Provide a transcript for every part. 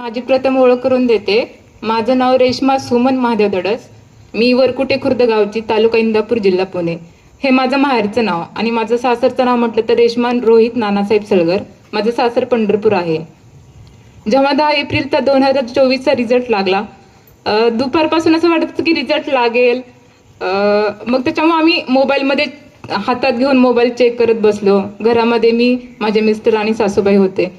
माझी प्रथम ओळख करून देते. माझं नाव रेश्मा सुमन महादेव दडस. मी वरकुटे खुर्द गावची तालुका इंदापूर जिल्हा पुणे. हे माझं माहेरचं नाव आणि माझं सासरचं नाव म्हटलं तर रेश्मा रोहित नानासाहेब सळगर. माझं सासर पंढरपूर आहे. जेव्हा दहा एप्रिलचा दोन हजार चोवीसचा रिझल्ट लागला. दुपारपासून असं वाटत होतं की रिझल्ट लागेल. मग त्याच्यामुळे आम्ही मोबाईलमध्ये हातात घेऊन मोबाईल चेक करत बसलो. घरामध्ये मी माझे मिस्टर आणि सासूबाई होते.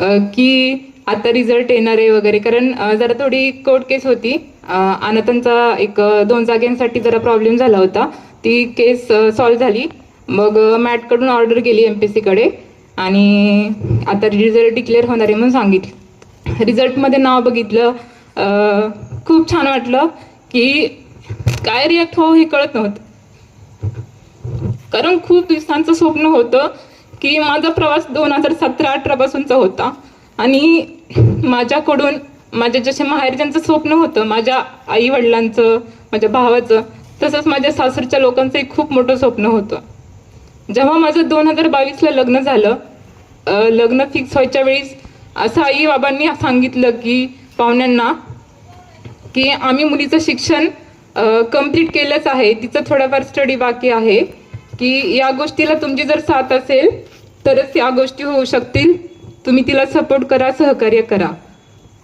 की आता रिझल्ट येणार आहे वगैरे. कारण जरा थोडी कोर्ट केस होती. अनाथांचा आणि त्यांचा एक दोन जाग्यांसाठी जरा प्रॉब्लेम झाला होता. ती केस सॉल्व्ह झाली. मग मॅटकडून ऑर्डर गेली एम पी सीकडे आणि आता रिझल्ट डिक्लेअर होणार आहे म्हणून सांगितलं. रिझल्टमध्ये नाव बघितलं. खूप छान वाटलं की काय रिॲक्ट हो हे कळत नव्हतं. कारण खूप दिवसांचं स्वप्न होतं की माझा प्रवास दोन हजार सतरा अठरा पासूनचा होता. आणि माझ्याकडून माझ्या जसे माहेरच्यांचं स्वप्न होतं माझ्या आई वडिलांचं माझ्या भावाचं तसंच माझ्या सासरच्या लोकांचं एक खूप मोठं स्वप्न होतं. जेव्हा माझं दोन हजार बावीसला लग्न झालं लग्न फिक्स व्हायच्या वेळेस असं आई बाबांनी सांगितलं की पाहुण्यांना की आम्ही मुलीचं शिक्षण कंप्लीट केलंच आहे. तिचं थोडाफार स्टडी बाकी आहे. की या गोष्टीला तुमची जर साथ असेल तरच या गोष्टी होऊ शकतील. तुम्ही तिला सपोर्ट करा सहकार्य करा.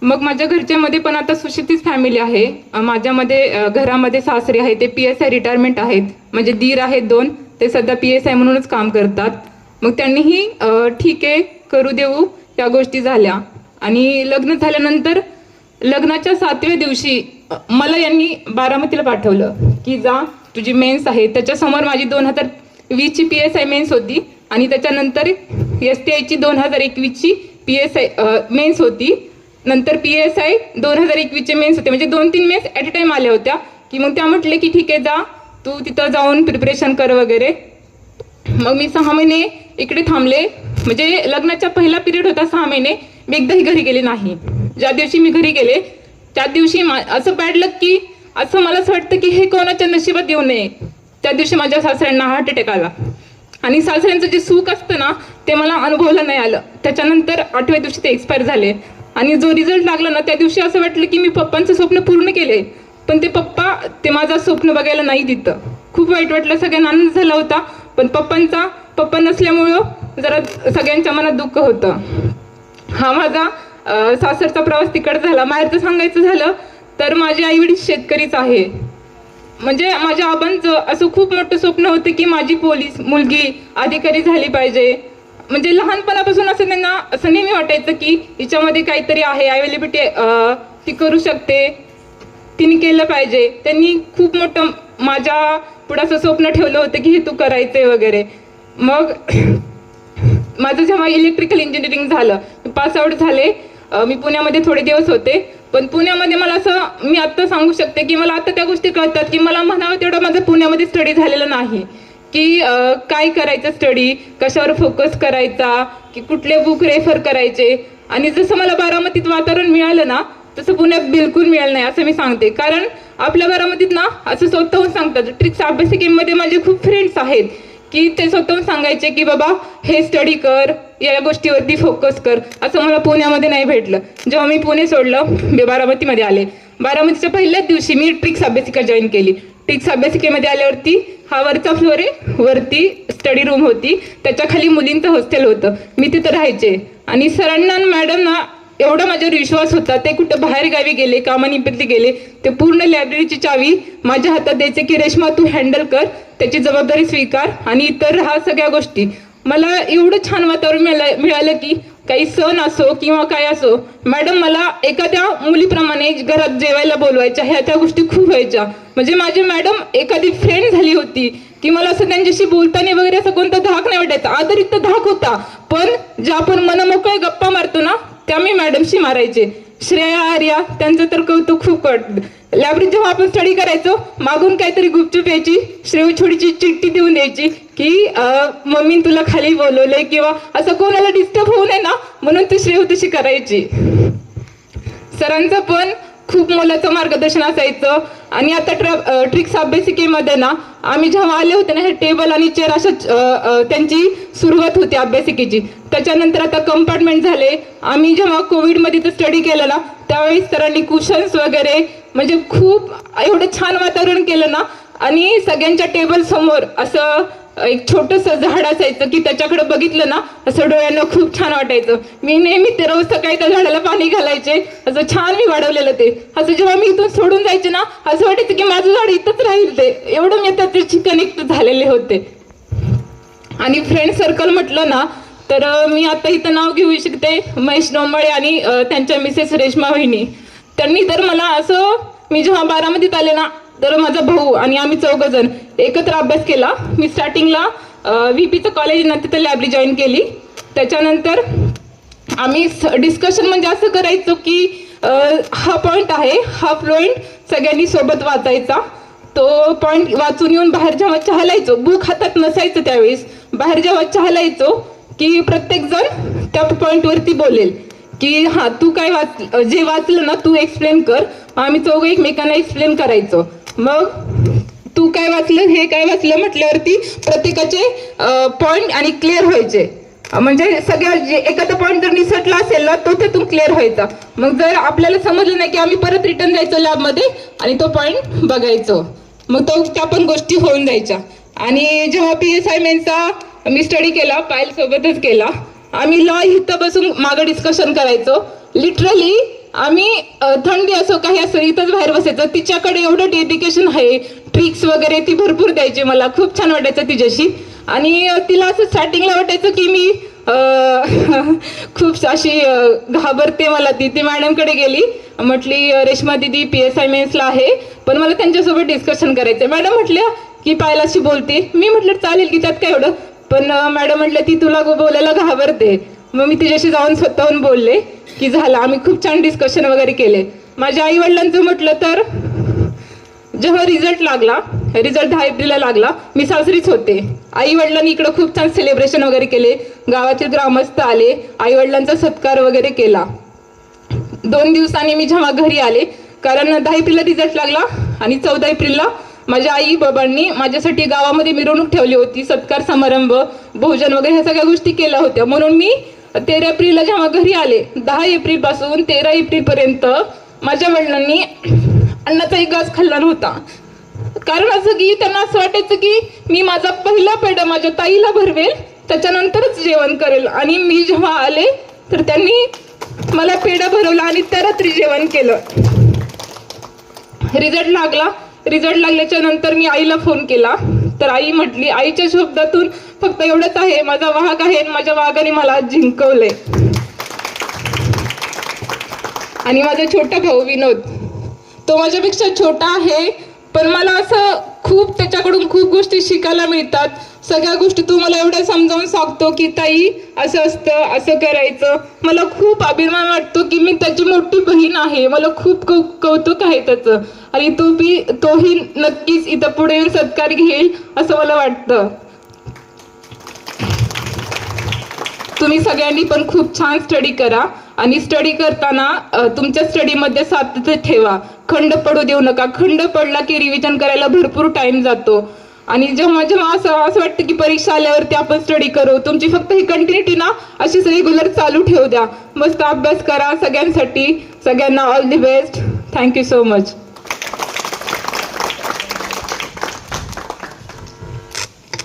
मग माझ्या घरच्यामध्ये पण आता सुशिक्षित फॅमिली आहे. माझ्यामध्ये घरामध्ये सासरे आहे ते पी एस आय रिटायरमेंट आहेत. म्हणजे दीर आहेत दोन ते सध्या पी एस आय म्हणूनच काम करतात. मग त्यांनीही ठीक आहे करू देऊ या गोष्टी झाल्या. आणि लग्न झाल्यानंतर लग्नाच्या सातव्या दिवशी मला यांनी बारामतीला पाठवलं की जा तुझी मेन्स आहे. त्याच्यासमोर माझी दोन हजार वीसची पी एस आय मेन्स होती. आणि त्याच्यानंतर एस टी आयची दोन हजार एकवीसची पी एस आय मेन्स होती. नंतर पी एस आय दोन हजार एकवीसचे मेन्स होते. म्हणजे दोन तीन मेन्स ॲट अ टाइम आल्या होत्या. की मग त्या म्हटले की ठीक आहे जा. तू तिथं जाऊन प्रिपरेशन कर वगैरे. मग मी सहा महिने इकडे थांबले. म्हणजे लग्नाचा पहिला पिरियड होता सहा महिने. मी एकदाही घरी गेले नाही. ज्या दिवशी मी घरी गेले त्या दिवशी मा- असं पॅडलं की असं मला असं वाटतं की हे कोणाच्या नशिबात येऊ नये. त्या दिवशी माझ्या सासऱ्यांना हार्ट अटॅक आला. आणि सासऱ्यांचं जे सुख असतं ना ते मला अनुभवलं नाही आलं. त्याच्यानंतर आठव्या दिवशी ते एक्सपायर झाले. आणि जो रिझल्ट लागला ना त्या दिवशी असं वाटलं की मी पप्पांचं स्वप्न पूर्ण केले पण ते पप्पा ते माझं स्वप्न बघायला नाही देतं. खूप वाईट वाटलं सगळ्यांना आनंद झाला होता. पण पप्पांचा पप्पा नसल्यामुळं जरा सगळ्यांच्या मनात दुःख होतं. हा माझा सासरचा प्रवास तिकड झाला. माहेरचं सांगायचं झालं तर माझे आई वडील शेतकरीच आहे. म्हणजे माझ्या आबांचं असं खूप मोठं स्वप्न होतं की माझी पोलीस मुलगी अधिकारी झाली पाहिजे. म्हणजे लहानपणापासून असं त्यांना असं नेहमी वाटायचं की हिच्यामध्ये काहीतरी आहे अवेलेबिलिटी ती करू शकते. तिने केलं पाहिजे. त्यांनी खूप मोठं माझ्या पुढे असं स्वप्न ठेवलं होतं की हे तू करायचंय वगैरे. मग माझं जेव्हा इलेक्ट्रिकल इंजिनिअरिंग झालं पास आउट झाले. मी पुण्यामध्ये थोडे दिवस होते. पण पुण्यामध्ये मला असं मी आत्ता सांगू शकते की मला आत्ता त्या गोष्टी कळतात की मला म्हणावं तेवढं माझं पुण्यामध्ये स्टडी झालेलं नाही. की काय करायचं स्टडी कशावर फोकस करायचा? की कुठले बुक रेफर करायचे? आणि जसं मला बारामतीत वातावरण मिळालं ना तसं पुण्यात बिलकुल मिळालं नाही असं मी सांगते. कारण आपल्या बारामतीत ना असं स्वतःहून सांगतात. ट्रिक्स अभ्यासिकेमध्ये माझे खूप फ्रेंड्स आहेत. की ते स्वतःहून सांगायचे की बाबा हे स्टडी कर. या गोष्टीवरती फोकस कर. असं मला पुण्यामध्ये नाही भेटलं. जेव्हा मी पुणे सोडलं बारामतीमध्ये आले. बारामतीच्या पहिल्याच दिवशी मी ट्रिक्स अभ्यासिका जॉईन केली. ट्रिक्स अभ्यासिकेमध्ये आल्यावरती हा वरचा फ्लोर आहे वरती स्टडी रूम होती. त्याच्याखाली मुलींचं हॉस्टेल होतं. मी तिथं राहायचे. आणि सरांना मॅडमना एवढा माझ्यावर विश्वास होता ते कुठं बाहेर गावी गेले कामानिमित्त गेले ते पूर्ण लायब्ररीची चावी माझ्या हातात द्यायचे की रेश्मा तू हँडल कर त्याची जबाबदारी स्वीकार आणि इतर हा सगळ्या गोष्टी. मला एवढं छान वातावरण मिळालं मिळालं की काही सण असो किंवा काय असो मॅडम मला एखाद्या मुलीप्रमाणे घरात जेवायला बोलवायच्या ह्या त्या गोष्टी खूप व्हायच्या. म्हणजे माझी मॅडम एखादी फ्रेंड झाली होती की मला असं त्यांच्याशी बोलताना वगैरे असं कोणता धाक नाही वाटायचा. आदरित धाक होता पण ज्या आपण मनमोकळे गप्पा मारतो ना त्या मी मॅडमशी मारायचे. श्रेया आर्या त्यांचं तर कौतुक खूप कळत लॅबरीत जेव्हा आपण स्टडी करायचो मागून काहीतरी गुपचूप यायची श्रेय छोडीची चिठ्ठी देऊन द्यायची की मम्मी तुला खाली बोलवलंय किंवा असं कोणाला डिस्टर्ब होऊ नये ना म्हणून ती श्रेय तशी करायची. सरांचं पण खूप मोलाचं मार्गदर्शन असायचं. आणि आता ट्र ट्रिक्स अभ्यासिकेमध्ये ना आम्ही जेव्हा आले होते ना हे टेबल आणि चेअर अशा त्यांची सुरुवात होती अभ्यासिकेची. त्याच्यानंतर आता कंपार्टमेंट झाले. आम्ही जेव्हा कोविडमध्ये तर स्टडी केलं ना त्यावेळेस सरांनी कुशन्स वगैरे म्हणजे खूप एवढं छान वातावरण केलं ना आणि सगळ्यांच्या टेबल समोर असं एक छोटस झाड असायचं की त्याच्याकडे बघितलं ना असं डोळ्यांना खूप छान वाटायचं. मी नेहमी ते रोज सकाळी त्या झाडाला पाणी घालायचे. असं छान मी वाढवलेलं ते. असं जेव्हा मी इथून सोडून जायचे ना असं वाटायचं की माझं झाड इथंच राहील ते. एवढं मी त्याच्याशी कनेक्ट झालेले होते. आणि फ्रेंड सर्कल म्हटलं ना तर मी आता इथं नाव घेऊ शकते. महेश डोंबाळे आणि त्यांच्या मिसेस रेश्मा वहिनी. त्यांनी तर मला असं मी जेव्हा बारामतीत आले ना तर माझा भाऊ आणि आम्ही चौघ जण एकत्र अभ्यास केला. मी स्टार्टिंगला व्हीपीचं कॉलेज ना तिथं जॉईन केली. त्याच्यानंतर आम्ही डिस्कशन म्हणजे असं करायचो की हा पॉईंट आहे हा पॉईंट सगळ्यांनी सोबत वाचायचा. तो पॉईंट वाचून येऊन बाहेर जेव्हा चहालायचो बुक हातात नसायचं त्यावेळेस बाहेर जेव्हा चहालायचो की प्रत्येक जण त्या पॉईंटवरती बोलेल की हां तू काय वाच जे वाचलं ना तू एक्सप्लेन कर. आम्ही चौघं एकमेकांना एक्सप्लेन करायचो. मग तू काय वाचलं हे काय वाचलं म्हटल्यावरती प्रत्येकाचे पॉइंट आणि क्लिअर व्हायचे. म्हणजे सगळ्या जे एखादा पॉईंट जर निसटला असेल ना तो त्यातून क्लिअर व्हायचा. मग जर आपल्याला समजलं नाही की आम्ही परत रिटर्न जायचो लॅबमध्ये आणि तो पॉईंट बघायचो मग तो त्या पण गोष्टी होऊन जायच्या. आणि जेव्हा पी एस आय मेनचा मी स्टडी केला पायल सोबतच केला आम्ही लॉ इथं बसून मागं डिस्कशन करायचो. लिटरली आम्ही थंडी असो काही असो इथंच बाहेर बसायचं. तिच्याकडे एवढं डेडिकेशन आहे ट्रिक्स वगैरे ती भरपूर द्यायची मला. खूप छान वाटायचं तिच्याशी. आणि तिला असं स्टार्टिंगला वाटायचं की मी खूप अशी घाबरते मला ती. ती मॅडमकडे गेली. म्हटली रेश्मा दिदी पी एस आय मेन्सला आहे पण मला त्यांच्यासोबत डिस्कशन करायचं मॅडम म्हटल्या की पायलाशी बोलते. मी म्हटलं चालेल की त्यात काय एवढं. पण मॅडम म्हटलं ती तुला बोलायला घाबरते. मग मी तिच्याशी जाऊन स्वतःहून बोलले. की झालं आम्ही खूप छान डिस्कशन वगैरे केले. माझ्या आई वडिलांचं म्हटलं तर जेव्हा रिझल्ट लागला रिझल्ट दहा एप्रिलला लागला मी सासरीच होते. आई वडिलांनी इकडं खूप छान सेलिब्रेशन वगैरे केले. गावातील ग्रामस्थ आले आई वडिलांचा सत्कार वगैरे केला. दोन दिवसांनी मी जेव्हा घरी आले कारण दहा एप्रिलला रिझल्ट लागला आणि चौदा एप्रिलला माझ्या आई बाबांनी माझ्यासाठी गावामध्ये मिरवणूक ठेवली होती सत्कार समारंभ भोजन वगैरे ह्या सगळ्या गोष्टी केल्या होत्या. म्हणून मी तेरा एप्रिलला जेव्हा घरी आले दहा एप्रिलपासून तेरा एप्रिलपर्यंत माझ्या वडिलांनी अन्नाचा एक घास खाल्ला नव्हता. कारण असं की त्यांना असं वाटायचं की मी माझा पहिला पेढा माझ्या ताईला भरवेल त्याच्यानंतरच जेवण करेल. आणि मी जेव्हा आले तर त्यांनी मला पेढा भरवला आणि त्या रात्री जेवण केलं. रिझल्ट लागला. रिझल्ट लागल्याच्या नंतर मी आईला फोन केला. तर आई म्हटली आईच्या शब्दातून फक्त एवढंच आहे माझा वाहक आहे आणि माझ्या वाघाने मला जिंकवलंय. आणि माझा छोटा भाऊ विनोद तो माझ्यापेक्षा छोटा आहे पण मला असं खूप त्याच्याकडून खूप गोष्टी शिकायला मिळतात. सगळ्या गोष्टी तू मला एवढ्या समजावून सांगतो की ताई असं असतं असं करायचं. मला खूप अभिमान वाटतो की मी त्याची मोठी बहीण आहे. मला खूप कौ कौतुक आहे त्याचं. आणि तो बी तोही नक्कीच इथं पुढे येऊन सत्कार घेईल असं मला वाटतं. तुम्ही सगळ्यांनी पण खूप छान स्टडी करा आणि स्टडी करताना तुमच्या स्टडीमध्ये सातत्य ठेवा. खंड पडू देऊ नका. खंड पडला की रिव्हिजन करायला भरपूर टाइम जातो. आणि जेव्हा जेव्हा असं असं वाटतं की परीक्षा आल्यावरती आपण स्टडी करू तुमची फक्त ही कंटिन्युटी ना अशीच रेग्युलर चालू ठेवू द्या. मस्त अभ्यास करा सगळ्यांसाठी. सगळ्यांना all the best thank you so much